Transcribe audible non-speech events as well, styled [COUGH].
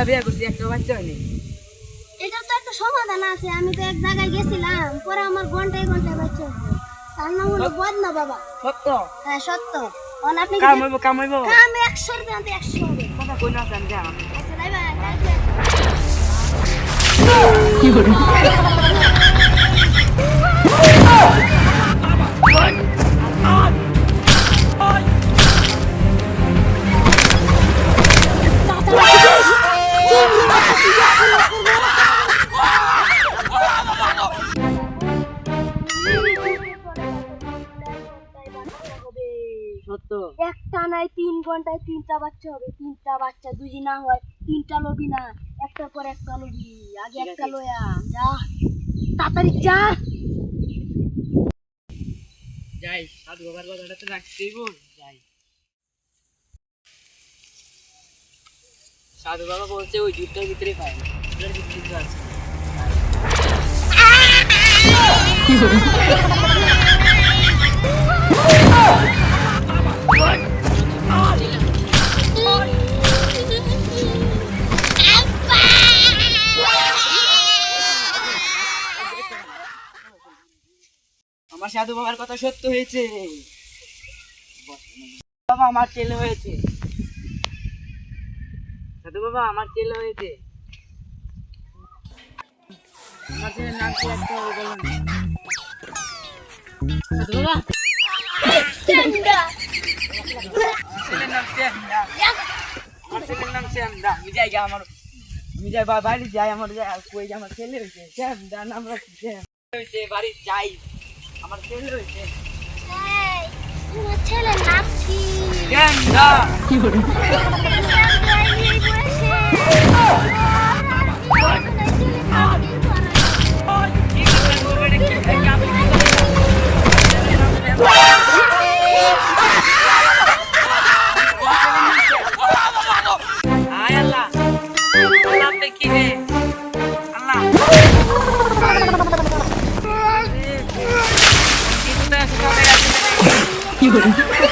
তিনটা বিয়ে করছি একটা বাচ্চা হয়নি। এটা তো একটা সমাধান আছে আমি তো এক জায়গায় গেছিলাম পরে আমার ঘন্টায় ঘন্টায় বাচ্চা তার নাম হলো বদনা বাবা। সত্য? হ্যাঁ সত্য। অন আপনি কি কামাইবো হইব? কাম একশো রুপিয়া আনতে একশো হবে। কথা কই না জানি আমি আচ্ছা বাই বাই। সত্য একটা নাই তিন ঘন্টায় তিনটা বাচ্চা হবে। তিনটা বাচ্চা দুজি না হয় তিনটা লবি না। একটার পর একটা লবি আগে একটা লয়া। যা তাড়াতাড়ি যা। যাই সাধু বাবার কথাটা তো রাখতেই বল যাই। সাধু বাবা বলছে ওই জুতোর ভিতরে পায় ভিতরে আছে। [LAUGHS] আমার সাধু বাবার কথা সত্য হয়েছে। বাবা আমার ছেলে হয়েছে। সাধু বাবা আমার ছেলে হয়েছে। আমার ছেলের নাম কি একটা বলুন। সাধু বাবা। ছেলের নাম শ্যামদা আমার ছেলের নাম আমি যাই আমার আমি যাই বাড়ি যাই আমার যাই কই যে আমার ছেলে হয়েছে। শ্যামদা নাম রাখছি। শ্যাম হয়েছে বাড়ি যাই। আমার ছেলে হয়েছে এই, তোমার ছেলের নাম কি? শ্যামদা wouldn't. [LAUGHS] [LAUGHS]